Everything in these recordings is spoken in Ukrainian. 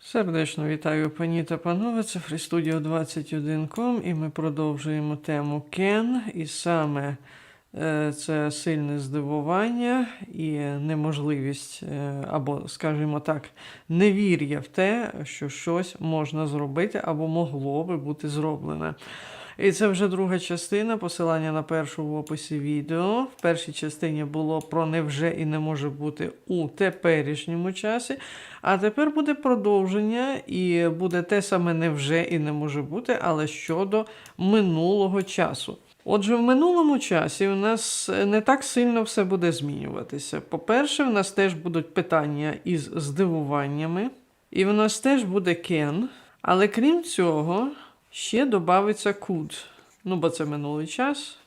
Сердечно вітаю пані та панове. Це FreeStudio 21.com і ми продовжуємо тему Кен. І саме е, це сильне здивування і неможливість, е, або, скажімо так, невір'я в те, що щось можна зробити або могло би бути зроблене. І це вже друга частина, посилання на першу в описі відео. В першій частині було про невже і не може бути у теперішньому часі. А тепер буде продовження, і буде те саме невже і не може бути, але щодо минулого часу. Отже, в минулому часі у нас не так сильно все буде змінюватися. По-перше, в нас теж будуть питання із здивуваннями, і в нас теж буде can, але крім цього, ще додається could. Ну, бо це минулий час,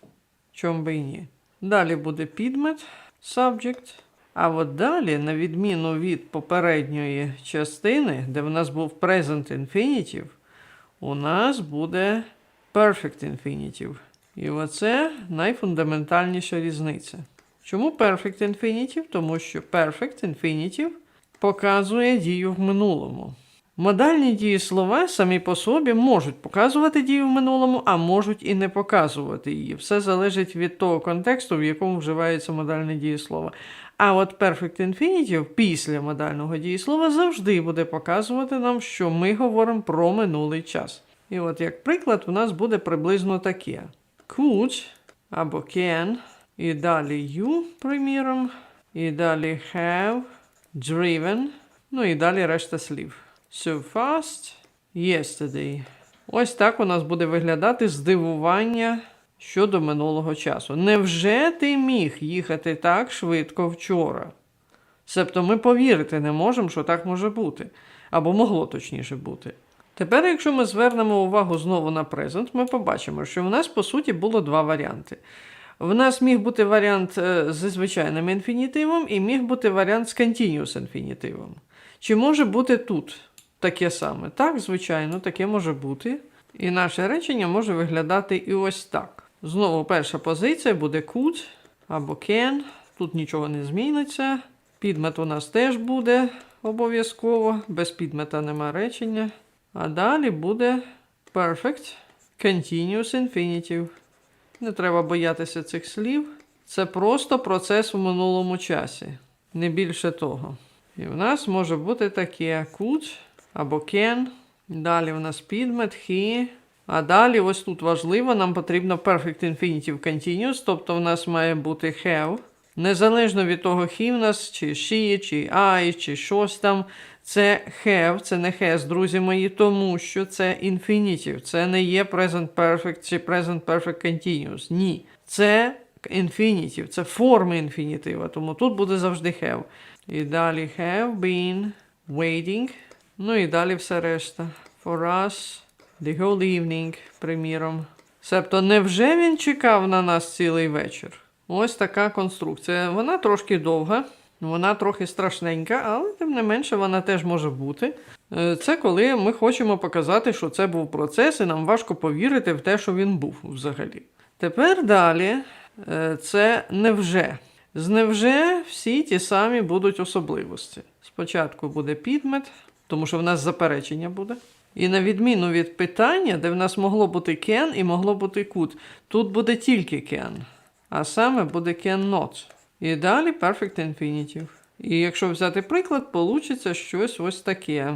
чом би і ні. Далі буде підмет, subject. А от далі, на відміну від попередньої частини, де в нас був present infinitive, у нас буде perfect infinitive. І оце найфундаментальніша різниця. Чому perfect infinitive? Тому що perfect infinitive показує дію в минулому. Модальні дієслова самі по собі можуть показувати дію в минулому, а можуть і не показувати її. Все залежить від того контексту, в якому вживається модальне дієслово. А от perfect infinitive після модального дієслова завжди буде показувати нам, що ми говоримо про минулий час. І от як приклад, у нас буде приблизно таке: could або can, і далі you, приміром, і далі have, driven, ну і далі решта слів. So fast, yesterday. Ось так у нас буде виглядати здивування щодо минулого часу. Невже ти міг їхати так швидко вчора? Себто ми повірити не можемо, що так може бути. Або могло точніше бути. Тепер, якщо ми звернемо увагу знову на презент, ми побачимо, що в нас по суті було два варіанти. В нас міг бути варіант е, зі звичайним інфінітивом і міг бути варіант з continuous інфінітивом. Чи може бути тут таке саме? Так, звичайно, таке може бути. І наше речення може виглядати і ось так. Знову перша позиція буде could або can. Тут нічого не зміниться. Підмет у нас теж буде обов'язково. Без підмета нема речення. А далі буде perfect continuous infinitive. Не треба боятися цих слів. Це просто процес в минулому часі. Не більше того. І в нас може бути таке could або can. Далі в нас підмет, he. А далі, ось тут важливо, нам потрібно perfect infinitive continuous, тобто в нас має бути have. Незалежно від того, he в нас, чи she, чи I, чи щось там. Це have, це не has, друзі мої, тому що це infinitive. Це не є present perfect чи present perfect continuous. Ні. Це infinitive, це форми інфінітива, тому тут буде завжди have. І далі have been waiting. Ну і далі все решта. For us, the whole evening, приміром. Себто, невже він чекав на нас цілий вечір? Ось така конструкція. Вона трошки довга, вона трохи страшненька, але тим не менше вона теж може бути. Е, Це коли ми хочемо показати, що це був процес, і нам важко повірити в те, що він був взагалі. Тепер далі е, це невже. З невже всі ті самі будуть особливості. Спочатку буде підмет, тому що в нас заперечення буде. І на відміну від питання, де в нас могло бути can і могло бути could, тут буде тільки can, а саме буде cannot. І далі perfect infinitive. І якщо взяти приклад, получиться щось ось таке.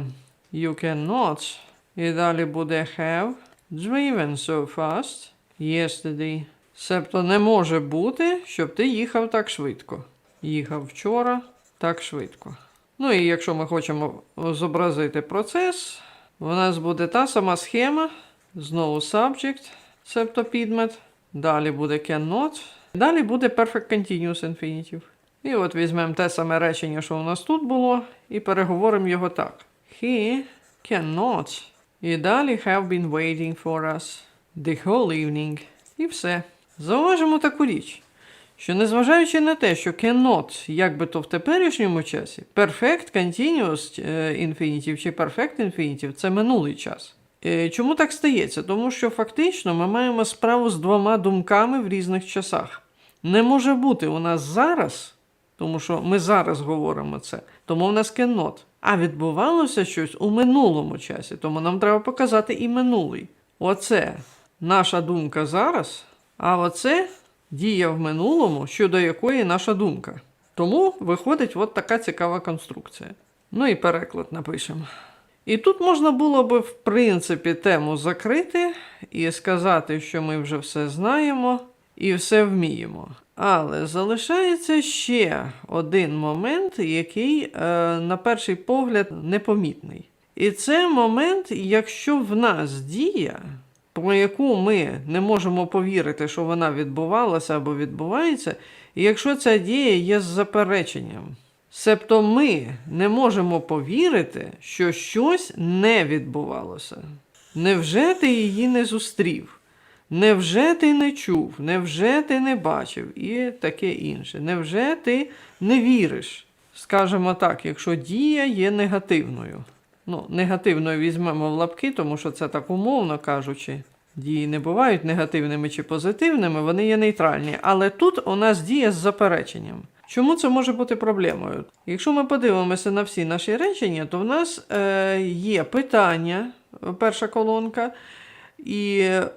You cannot. І далі буде have driven so fast yesterday. Себто не може бути, щоб ти їхав так швидко. Їхав вчора так швидко. Ну і якщо ми хочемо зобразити процес, у нас буде та сама схема. Знову subject, себто підмет. Далі буде cannot. Далі буде perfect continuous infinitive. І от візьмемо те саме речення, що у нас тут було, і переговоримо його так. He cannot. І далі have been waiting for us the whole evening. І все. Зауважимо таку річ, що незважаючи на те, що cannot, як би то в теперішньому часі, perfect continuous е, infinitive чи perfect infinitive – це минулий час. Е, Чому так стається? Тому що фактично ми маємо справу з двома думками в різних часах. Не може бути у нас зараз, тому що ми зараз говоримо це, тому в нас cannot. а відбувалося щось у минулому часі. Тому нам треба показати і минулий. Оце наша думка зараз, а оце дія в минулому, щодо якої наша думка. Тому виходить от така цікава конструкція. Ну і переклад напишемо. І тут можна було би, в принципі, тему закрити і сказати, що ми вже все знаємо і все вміємо. Але залишається ще один момент, який, е, на перший погляд, непомітний. І це момент, якщо в нас дія, про яку ми не можемо повірити, що вона відбувалася або відбувається, і якщо ця дія є з запереченням. Себто ми не можемо повірити, що щось не відбувалося. Невже ти її не зустрів? Невже ти не чув? Невже ти не бачив? І таке інше. Невже ти не віриш? Скажемо так, якщо дія є негативною. Ну, негативною візьмемо в лапки, тому що це так умовно кажучи. Дії не бувають негативними чи позитивними, вони є нейтральні. Але тут у нас дія з запереченням. Чому це може бути проблемою? Якщо ми подивимося на всі наші речення, то в нас е, є питання, перша колонка, і е,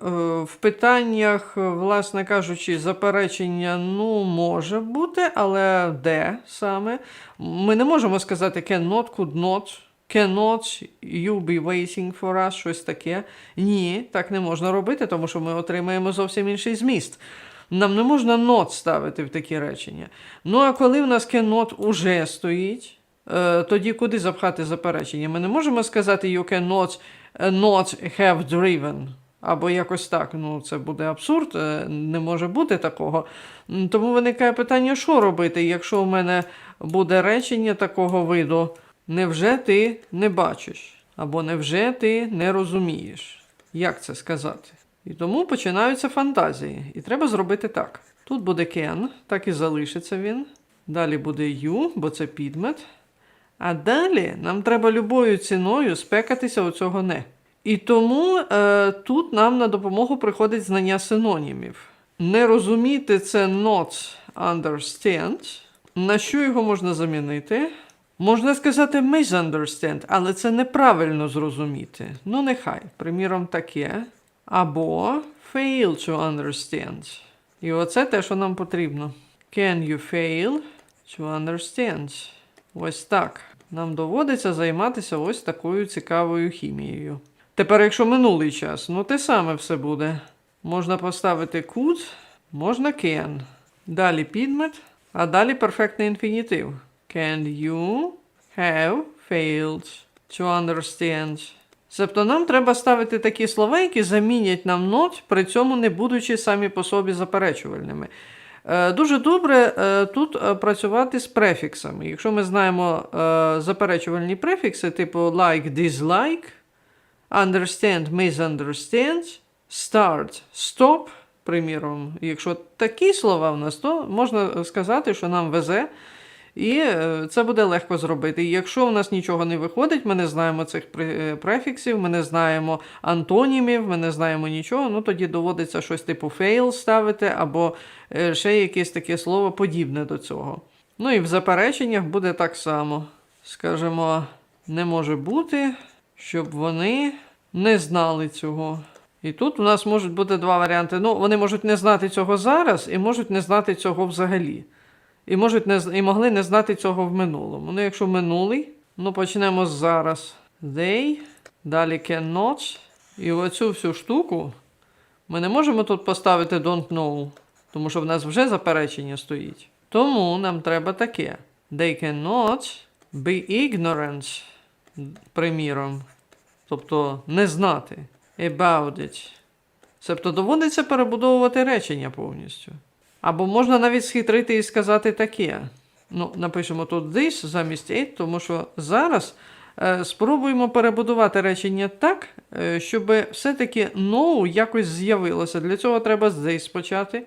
в питаннях, власне кажучи, заперечення ну, може бути, але де саме? Ми не можемо сказати cannot, could not, cannot you be waiting for us, щось таке. Ні, так не можна робити, тому що ми отримаємо зовсім інший зміст. Нам не можна not ставити в такі речення. Ну а коли в нас cannot уже стоїть, е, тоді куди запхати заперечення? Ми не можемо сказати you cannot е, not have driven. Або якось так. Ну, це буде абсурд, е, не може бути такого. Тому виникає питання, що робити, якщо в мене буде речення такого виду, невже ти не бачиш? Або невже ти не розумієш? Як це сказати? І тому починаються фантазії. І треба зробити так. Тут буде can, так і залишиться він. Далі буде you, бо це підмет. А далі нам треба любою ціною спекатися у цього не. І тому е, тут нам на допомогу приходить знання синонімів. Не розуміти це not understand. На що його можна замінити? Можна сказати misunderstand, але це неправильно зрозуміти. Ну, нехай, приміром, таке. Або fail to understand. І оце те, що нам потрібно. Can you fail to understand? Ось так. Нам доводиться займатися ось такою цікавою хімією. Тепер, якщо минулий час, ну те саме все буде. Можна поставити could, можна can. Далі підмет, а далі перфектний інфінітив. Can you have failed to understand? Тобто нам треба ставити такі слова, які замінять нам not, при цьому не будучи самі по собі заперечувальними. Е, Дуже добре е, тут е, працювати з префіксами. Якщо ми знаємо заперечувальні префікси, типу like, dislike, understand, misunderstand, start, stop, приміром, якщо такі слова в нас, то можна сказати, що нам везе, і е, це буде легко зробити. І якщо в нас нічого не виходить, ми не знаємо цих е, префіксів, ми не знаємо антонімів, ми не знаємо нічого, ну тоді доводиться щось типу fail ставити, або е, ще якесь таке слово подібне до цього. Ну і в запереченнях буде так само. Скажімо, не може бути, щоб вони не знали цього. І тут у нас можуть бути два варіанти. Ну, вони можуть не знати цього зараз і можуть не знати цього взагалі. І, можуть не, і могли не знати цього в минулому. Ну, якщо минулий, ну почнемо зараз. They, далі cannot. І оцю всю штуку ми не можемо тут поставити don't know, тому що в нас вже заперечення стоїть. Тому нам треба таке. They cannot be ignorant, приміром. Тобто не знати. About it. Тобто доводиться перебудовувати речення повністю. Або можна навіть схитрити і сказати таке. Ну, напишемо тут this замість it, тому що зараз е, спробуємо перебудувати речення так, е, щоб все-таки no якось з'явилося. Для цього треба з this почати.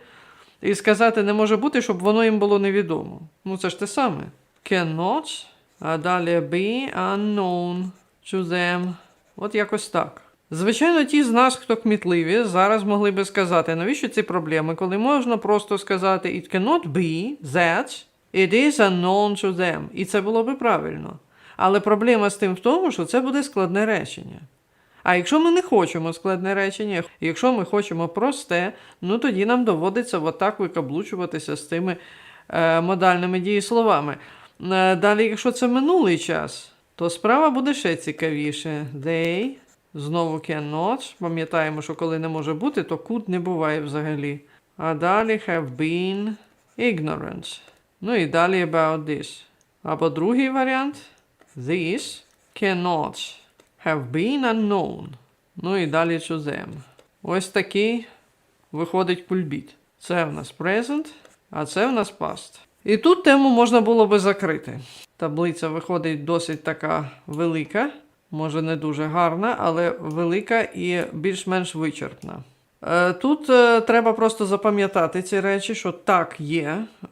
І сказати не може бути, щоб воно їм було невідомо. Ну, це ж те саме. Cannot, а далі be unknown to them. От якось так. Звичайно, ті з нас, хто кмітливі, зараз могли би сказати, навіщо ці проблеми, коли можна просто сказати It cannot be that it is unknown to them. І це було би правильно. Але проблема з тим в тому, що це буде складне речення. А якщо ми не хочемо складне речення, якщо ми хочемо просте, ну тоді нам доводиться отак викаблучуватися з тими е, модальними дієсловами. Е, далі, якщо це минулий час, то справа буде ще цікавіше. They, знову cannot. Пам'ятаємо, що коли не може бути, то could не буває взагалі. А далі have been ignorant. Ну і далі about this. Або другий варіант. This cannot have been unknown. Ну і далі to them. Ось такий виходить кульбіт. Це в нас present, а це в нас past. І тут тему можна було би закрити. Таблиця виходить досить така велика, може не дуже гарна, але велика і більш-менш вичерпна. Е, Тут е, треба просто запам'ятати ці речі, що так є, е,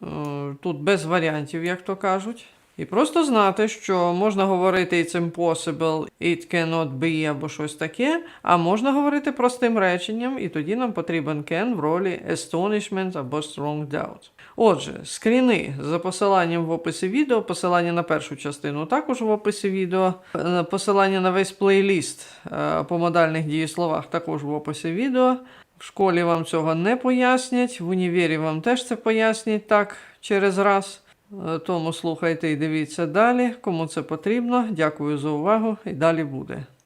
тут без варіантів, як то кажуть. І просто знати, що можна говорити it's impossible, it cannot be або щось таке, а можна говорити простим реченням, і тоді нам потрібен can в ролі astonishment або strong doubt. Отже, скріни за посиланням в описі відео, посилання на першу частину також в описі відео, е, посилання на весь плейліст е, по модальних дієсловах також в описі відео. В школі вам цього не пояснять, в універі вам теж це пояснять так через раз. Е, Тому слухайте і дивіться далі, кому це потрібно. Дякую за увагу і далі буде.